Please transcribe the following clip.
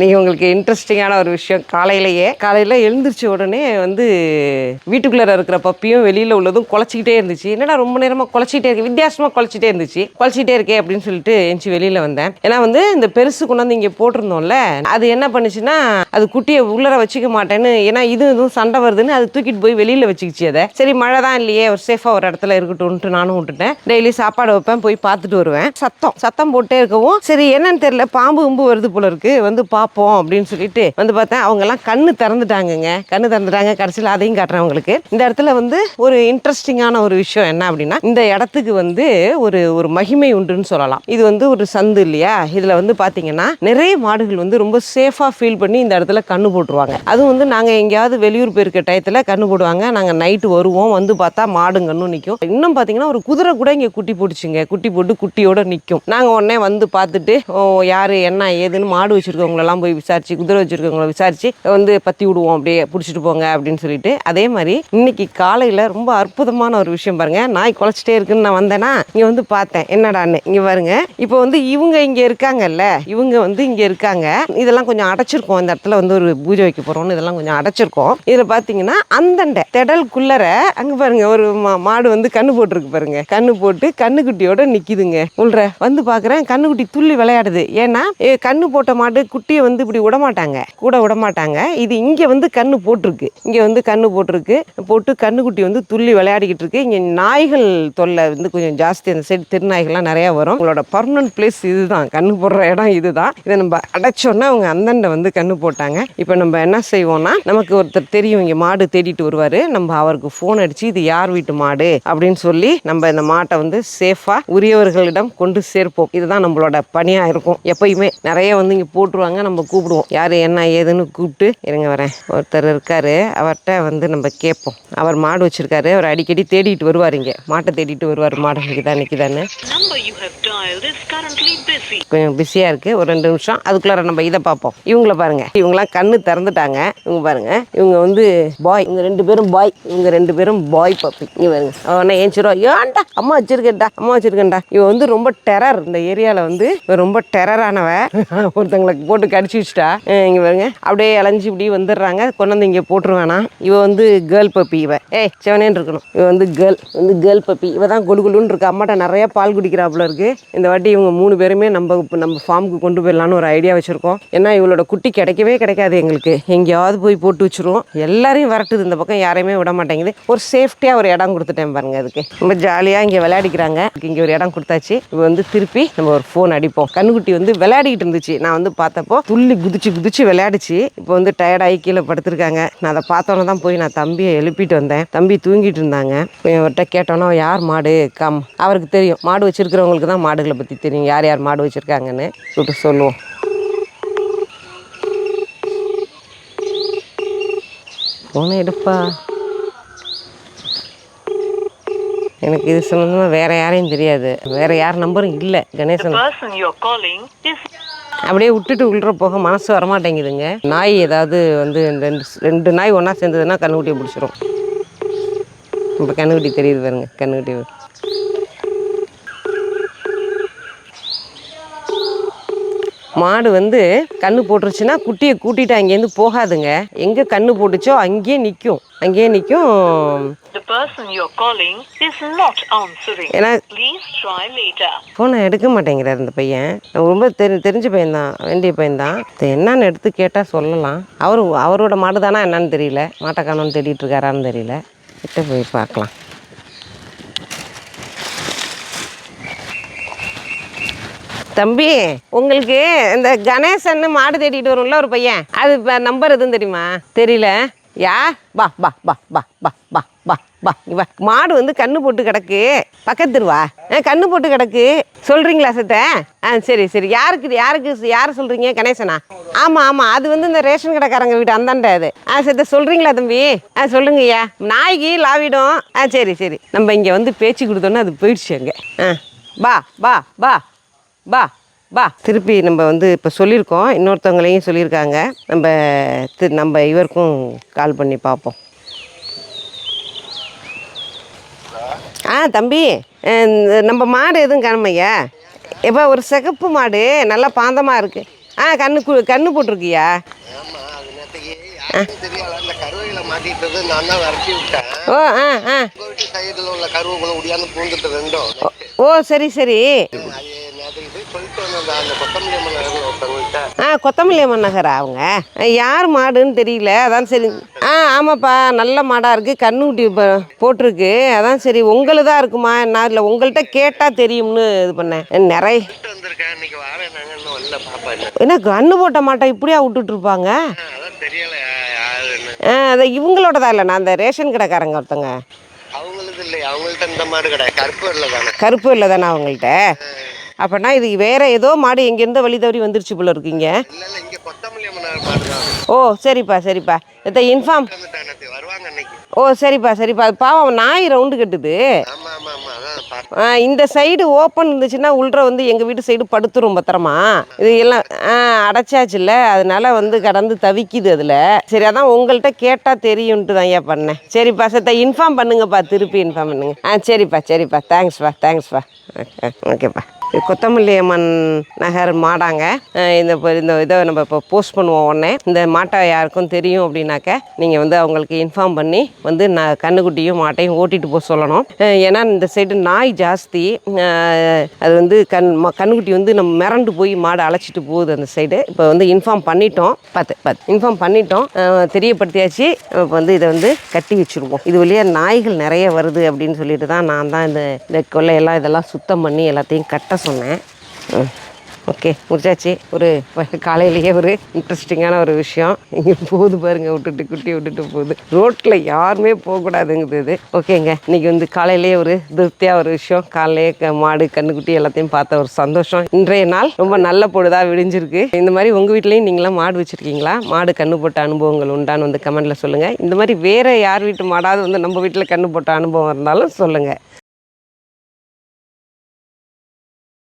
நீங்கள் உங்களுக்கு இன்ட்ரெஸ்டிங்கான ஒரு விஷயம். காலையிலேயே காலையில் எழுந்திரிச்ச உடனே வந்து வீட்டுக்குள்ளே இருக்கிற பப்பியும் வெளியில் உள்ளதும் குழச்சிக்கிட்டே இருந்துச்சு. என்னடா ரொம்ப நேரமாக குழச்சிக்கிட்டே இருக்கு? வித்தியாசமாக குழச்சிட்டே இருந்துச்சு. குழச்சிட்டே இருக்கே அப்படின்னு சொல்லிட்டு எஞ்சி வெளியில் வந்தேன். ஏன்னா வந்து இந்த பெருசு கொண்டாந்து இங்கே போட்டிருந்தோம்ல அது என்ன பண்ணுச்சுன்னா அது குட்டியை உள்ளர வச்சுக்க மாட்டேன்னு ஏன்னா இது இதுவும் சண்டை வருதுன்னு அது தூக்கிட்டு போய் வெளியில் வச்சுக்கிச்சு அதை. சரி மழை தான் இல்லையே ஒரு சேஃபாக ஒரு இடத்துல இருக்கட்டும்ன்ட்டு நானும் விட்டுட்டேன். டெய்லி சாப்பாடு வைப்பேன் போய் பார்த்துட்டு வருவேன். சத்தம் சத்தம் போட்டே இருக்கவும் சரி என்னன்னு தெரியல பாம்பு கும்பு வருது போல இருக்கு. வந்து பார்ப்போம் அப்படின்னு சொல்லிட்டு வந்து பார்த்தேன். அவங்க எல்லாம் கண்ணு திறந்துட்டாங்கங்க. கண்ணு திறந்துட்டாங்க. கடைசியில் அதையும் காட்டுறேன் உங்களுக்கு. இந்த இடத்துல வந்து ஒரு இன்ட்ரெஸ்டிங்கான ஒரு விஷயம் என்ன அப்படின்னா இந்த இடத்துக்கு வந்து ஒரு ஒரு மகிமை உண்டுன்னு சொல்லலாம். இது வந்து ஒரு சந்து இல்லையா? இதுல வந்து பாத்தீங்கன்னா நிறைய மாடுகள் வந்து ரொம்ப சேஃபா ஃபீல் பண்ணி இந்த இடத்துல கண்ணு போட்டுருவாங்க. அதுவும் வந்து நாங்க எங்கேயாவது வெளியூர் போயிருக்க டயத்துல கண்ணு போடுவாங்க. நாங்க நைட்டு வருவோம். வந்து பார்த்தா மாடும் கண்ணும் நிற்கும் இன்னும் பாத்தீங்கன்னா ஒரு குதிரை கூட இங்க குட்டி போட்டுச்சுங்க. குட்டி போட்டு குட்டியோட நிற்கும் நாங்க உடனே வந்து பார்த்துட்டு ஓ யாரு? என்ன? ஏதுன்னு மாடு வச்சிருக்கவங்களெல்லாம் போய் விசாரிச்சு குதிரை வச்சிருக்கவங்கள விசாரிச்சு வந்து பத்தி விடுவோம் அப்படியே பிடிச்சிட்டு போங்க அப்படின்னு சொல்லிட்டு. அதே மாதிரி இன்னைக்கு காலையில ரொம்ப அற்புதமான ஒரு விஷயம் பாருங்க. நாய் குலைச்சிட்டே இருக்குன்னு நான் வந்தேன்னா இங்க வந்து பார்த்தேன். என்னடான்னு இங்க பாருங்க. இப்போ வந்து இவங்க இங்க இருக்காங்கல்ல இவங்க வந்து இங்க இருக்காங்க. இதெல்லாம் கொஞ்சம் அடைச்சிருக்கோம். இந்த இடத்துல வந்து ஒரு பூஜை வைக்க போகிறோம்னு இதெல்லாம் கொஞ்சம் அடைச்சிருக்கோம். இதுல பாத்தீங்கன்னா அந்தண்டை திடல்குள்ளர அங்க பாருங்க ஒரு மா- மாடு வந்து கண்ணு போட்டிருக்கு பாருங்க. கண்ணு போட்டு கண்ணுக்குட்டியோட நிக்குதுங்க. உள்ற வந்து பாக்குறேன் கண்ணுக்குட்டி துள்ளி விளையாடுது. ஏன்னா கண்ணு போட்ட மாடு குட்டி குட்டியை வந்து இப்படி விடமாட்டாங்க. கூட விடமாட்டாங்க. இது இங்கே வந்து கண்ணு போட்டிருக்கு. இங்கே வந்து கண்ணு போட்டிருக்கு. போட்டு கண்ணுக்குட்டி வந்து துள்ளி விளையாடிக்கிட்டு இருக்கு இங்கே நாய்கள் தொல்லை வந்து கொஞ்சம் ஜாஸ்தி. அந்த சைடு திருநாய்கள்லாம் நிறையா வரும். உங்களோட பர்மனன்ட் பிளேஸ் இதுதான். கண்ணு போடுற இடம் இதுதான். இதை நம்ம அடைச்சோன்னா அவங்க அந்தண்டை வந்து கண்ணு போட்டாங்க. இப்போ நம்ம என்ன செய்வோம்னா நமக்கு ஒருத்தர் தெரியும் இங்கே மாடு தேடிட்டு வருவார். நம்ம அவருக்கு ஃபோன் அடித்து இது யார் வீட்டு மாடு? அப்படின்னு சொல்லி நம்ம இந்த மாட்டை வந்து சேஃபாக உரியவர்களிடம் கொண்டு சேர்ப்போம். இதுதான் நம்மளோட பணியாக இருக்கும். எப்பயுமே நிறைய வந்து இங்கே போட்டுருவாங்க. நம்ம கூப்பிடுவோம். யாரு என்ன ஏதுன்னு கூப்பிட்டு இருங்க வரேன். ஒருத்தர் இருக்காரு. அவர்கிட்ட வந்து நம்ம கேட்போம். அவர் மாடு வச்சிருக்காரு. அவர் அடிக்கடி தேடிட்டு வருவார் இங்க. மாட்டை தேடிட்டு வருவார். மாடு is currently busy. கொஞ்சம் பிஸியாக இருக்குது ஒரு ரெண்டு நிமிஷம். அதுக்குள்ளார நம்ம இதை பார்ப்போம். இவங்கள பாருங்க. இவங்களாம் கண்ணு திறந்துட்டாங்க. இவங்க பாருங்க. இவங்க வந்து பாய் இவங்க ரெண்டு பேரும் பாய் இவங்க ரெண்டு பேரும் பாய் பப்பி இங்கே பாருங்க. அவனை ஏஞ்சிரும் ஏன்டா அம்மா வச்சிருக்கேன்டா அம்மா வச்சிருக்கேன்டா. இவ வந்து ரொம்ப டெரர் இந்த ஏரியாவில் வந்து. ரொம்ப டெரரானவ ஒருத்தங்களை போட்டு கடிச்சு வச்சுட்டா. இங்கே பாருங்க. அப்படியே இளைஞ்சி இப்படி வந்துடுறாங்க. கொண்டாந்து இங்கே போட்டுருவானா. இவ வந்து கேர்ள் பப்பி இவ. ஏய் செவனேன்னு இருக்கணும். இவ வந்து கேர்ள் வந்து கேர்ள் பப்பி இவ தான் கொடு கொடுன்னு இருக்கு. அம்மாட்ட நிறைய பால் குடிக்கிறாப்புல இருக்கு. இந்த வாட்டி இவங்க மூணு பேருமே நம்ம நம்ம ஃபார்முக்கு கொண்டு போயிடலான்னு ஒரு ஐடியா வச்சிருக்கோம். ஏன்னா இவளோட குட்டி கிடைக்கவே கிடைக்காது எங்களுக்கு. எங்கேயாவது போய் போட்டு வச்சிருவோம். எல்லாரையும் வரட்டுது இந்த பக்கம். யாரையுமே விட மாட்டேங்குது. ஒரு சேஃப்டியாக ஒரு இடம் கொடுத்துட்டேன் பாருங்க அதுக்கு. ரொம்ப ஜாலியாக இங்கே விளையாடிக்கிறாங்க. இங்கே ஒரு இடம் கொடுத்தாச்சு. இப்போ வந்து திருப்பி நம்ம ஒரு ஃபோன் அடிப்போம். கண்ணுக்குட்டி வந்து விளையாடிக்கிட்டு இருந்துச்சு. நான் வந்து பார்த்தப்போ துள்ளி குதிச்சு குதிச்சு விளையாடுச்சு. இப்போ வந்து டயர்டாகி கீழே படுத்திருக்காங்க. நான் அதை பார்த்தோன்னே தான் போய் நான் தம்பியை எழுப்பிட்டு வந்தேன். தம்பி தூங்கிட்டு இருந்தாங்க. அவர்கிட்ட கேட்டோன்னா யார் மாடு? கம். அவருக்கு தெரியும். மாடு வச்சிருக்கிறவங்களுக்கு தான் மாடுகளை பற்றி தெரியும். யார் யார் மாடு வச்சுருக்காங்கன்னு சொல்லிட்டு சொல்லுவோம். ஃபோனை எடுப்பா. எனக்கு இது சம்மந்தமாக வேற யாரையும் தெரியாது. வேற யார் நம்பரும் இல்லை. கணேசன். அப்படியே விட்டுட்டு உள்ளே போக மனசு வரமாட்டேங்குதுங்க நாய் ஏதாவது வந்து ரெண்டு ரெண்டு நாய் ஒன்றா சேர்ந்ததுன்னா கண்ணுக்குட்டியை பிடிச்சிரும். இப்போ கண்ணுக்குட்டி தெரியுது பாருங்க கண்ணுக்குட்டி. மாடு வந்து கண்ணு போட்டுருச்சுன்னா குட்டியை கூட்டிகிட்டு அங்கேருந்து போகாதுங்க. எங்கே கண்ணு போட்டுச்சோ அங்கேயே நிற்கும் அங்கேயே நிற்கும் person you're calling is not answering. ஏன்னா Please try later. ஃபோனை எடுக்க மாட்டேங்கிறார் இந்த பையன். ரொம்ப தெரி தெரிஞ்ச பையன்தான் வேண்டிய பையன்தான். இது என்னன்னு எடுத்து கேட்டால் சொல்லலாம். அவர் அவரோட மாடு தானா என்னன்னு தெரியல. மாட்டை காணோன்னு தேடிட்டு இருக்காரான்னு தெரியல. கிட்ட போய் பார்க்கலாம். தம்பி உங்களுக்கு இந்த கணேசன் மாடு தேடிட்டு வரும்ல ஒரு பையன். அது நம்பர் எதுவும் தெரியுமா? தெரியல. யா பா பா பா பா பா பா பா பா இங்க வா மாடு வந்து கண்ணு போட்டு கிடக்கு. பக்கத்து வா ஆ கண்ணு போட்டு கிடக்கு. சொல்கிறீங்களா சத்த? ஆ சரி சரி. யாருக்கு யாருக்கு யார் சொல்கிறீங்க கணேசனா? ஆமாம் ஆமாம் அது வந்து இந்த ரேஷன் கடைக்காரங்க வீடு. அந்தாண்ட அது. ஆ சத்த சொல்கிறீங்களா தம்பி? ஆ சொல்லுங்கய்யா நாய்க்கு லாவிடும். ஆ சரி சரி. நம்ம இங்கே வந்து பேச்சு கொடுத்தோன்னே அது போயிடுச்சு அங்கே. ஆ பா பா பா பா பா திருப்பி நம்ம வந்து இப்போ சொல்லியிருக்கோம். இன்னொருத்தவங்களையும் சொல்லியிருக்காங்க. நம்ம தி- நம்ம இவருக்கும் கால் பண்ணி பார்ப்போம் ஆ தம்பி நம்ம மாடு எதுவும் காணுமையா? இப்போ ஒரு சிகப்பு மாடு நல்லா பாந்தமாக இருக்குது ஆ கண்ணு கு கண்ணு போட்டிருக்கியா? ஓ ஆ ஆ. ஓ சரி சரி. ஆ கொத்தமல்லி அம்மன் நகரா அவங்க? யார் மாடுன்னு தெரியல அதான் சரி. ஆ ஆமாப்பா நல்ல மாடாக இருக்குது கண்ணுக்குட்டி போட்டிருக்கு. அதான் சரி உங்களுதான் இருக்குமா? நான் இல்லை உங்கள்கிட்ட கேட்டால் தெரியும்னு இது பண்ணேன். நிறைய என்ன என்ன கண்ணு போட்ட மாட்டை இப்படியா விட்டுட்டு இருப்பாங்க யாருன்னு ஆ அதை இவங்களோடதா இல்லை நான் அந்த ரேஷன் கடைக்காரங்க ஒருத்தங்க. அவங்கள்ட்ட இந்த மாடு கிடையாது கருப்பு இல்லை தானே. கருப்பு இல்லை தானே அவங்கள்ட்ட? அப்போனா இது வேற ஏதோ மாடு எங்கேருந்தோ வழி தவறி வந்துருச்சு போல இருக்கீங்க. ஓ சரிப்பா சரிப்பா. இதை இன்ஃபார்ம் ஓ சரிப்பா சரிப்பா. பாவம் நாய் ரவுண்டு கட்டுது. இந்த சைடு ஓப்பன் இருந்துச்சுன்னா உள்ள வந்து எங்கள் வீட்டு சைடு படுத்துரும் பத்திரமா. இது எல்லாம் அடைச்சாச்சுல்ல. அதனால வந்து கடந்து தவிக்குது அதில். சரி அதான் உங்கள்கிட்ட கேட்டால் தெரியும்ட்டு தான் ஏன் பண்ணேன். சரிப்பா சத்த இன்ஃபார்ம் பண்ணுங்கப்பா. திருப்பி இன்ஃபார்ம் பண்ணுங்க. ஆ சரிப்பா சரிப்பா. தேங்க்ஸ்ப்பா தேங்க்ஸ்ப்பா ஓகே ஓகேப்பா. கொத்தமல்லி அம்மன் நகர் மாடாங்க. இந்த இப்போ இந்த இதை நம்ம இப்போ போஸ்ட் பண்ணுவோம் உடனே. இந்த மாட்டை யாருக்கும் தெரியும் அப்படின்னாக்க நீங்கள் வந்து அவங்களுக்கு இன்ஃபார்ம் பண்ணி வந்து நான் கண்ணுக்குட்டியும் மாட்டையும் ஓட்டிகிட்டு போக சொல்லணும். ஏன்னா இந்த சைடு நாய் ஜாஸ்தி. அது வந்து கண் ம- கண்ணுக்குட்டி வந்து நம்ம மிரண்டு போய் மாடு அழைச்சிட்டு போகுது அந்த சைடு இப்போ வந்து இன்ஃபார்ம் பண்ணிட்டோம். பார்த்து பார்த்து இன்ஃபார்ம் பண்ணிட்டோம். தெரியப்படுத்தியாச்சு. இப்போ வந்து இதை வந்து கட்டி வச்சுருவோம். இது வழியாக நாய்கள் நிறைய வருது அப்படின்னு சொல்லிட்டு தான் நான் தான் இந்த இந்த கொள்ளையெல்லாம் இதெல்லாம் சுத்தம் பண்ணி எல்லாத்தையும் கட்ட சொன்னேன். ஓகே முடிச்சாச்சு. ஒரு காலையிலேயே ஒரு இன்ட்ரெஸ்டிங்கான ஒரு விஷயம். இங்கே போகுது பாருங்க விட்டுட்டு குட்டி விட்டுட்டு போகுது. ரோட்டில் யாருமே போகக்கூடாதுங்குது இது. ஓகேங்க இன்னைக்கு வந்து காலையிலேயே ஒரு திருப்தியாக ஒரு விஷயம். காலையிலே க- மாடு கண்ணுக்குட்டி எல்லாத்தையும் பார்த்த ஒரு சந்தோஷம். இன்றைய நாள் ரொம்ப நல்ல பொழுதாக விடிஞ்சிருக்கு. இந்த மாதிரி உங்கள் வீட்லேயும் நீங்களாம் மாடு வச்சுருக்கீங்களா? மாடு கண்ணு போட்ட அனுபவங்கள் உண்டான்னு வந்து கமெண்ட்டில் சொல்லுங்கள் இந்த மாதிரி வேறு யார் வீட்டு மாடாவது வந்து நம்ம வீட்டில் கண்ணு போட்ட அனுபவம் இருந்தாலும் சொல்லுங்கள்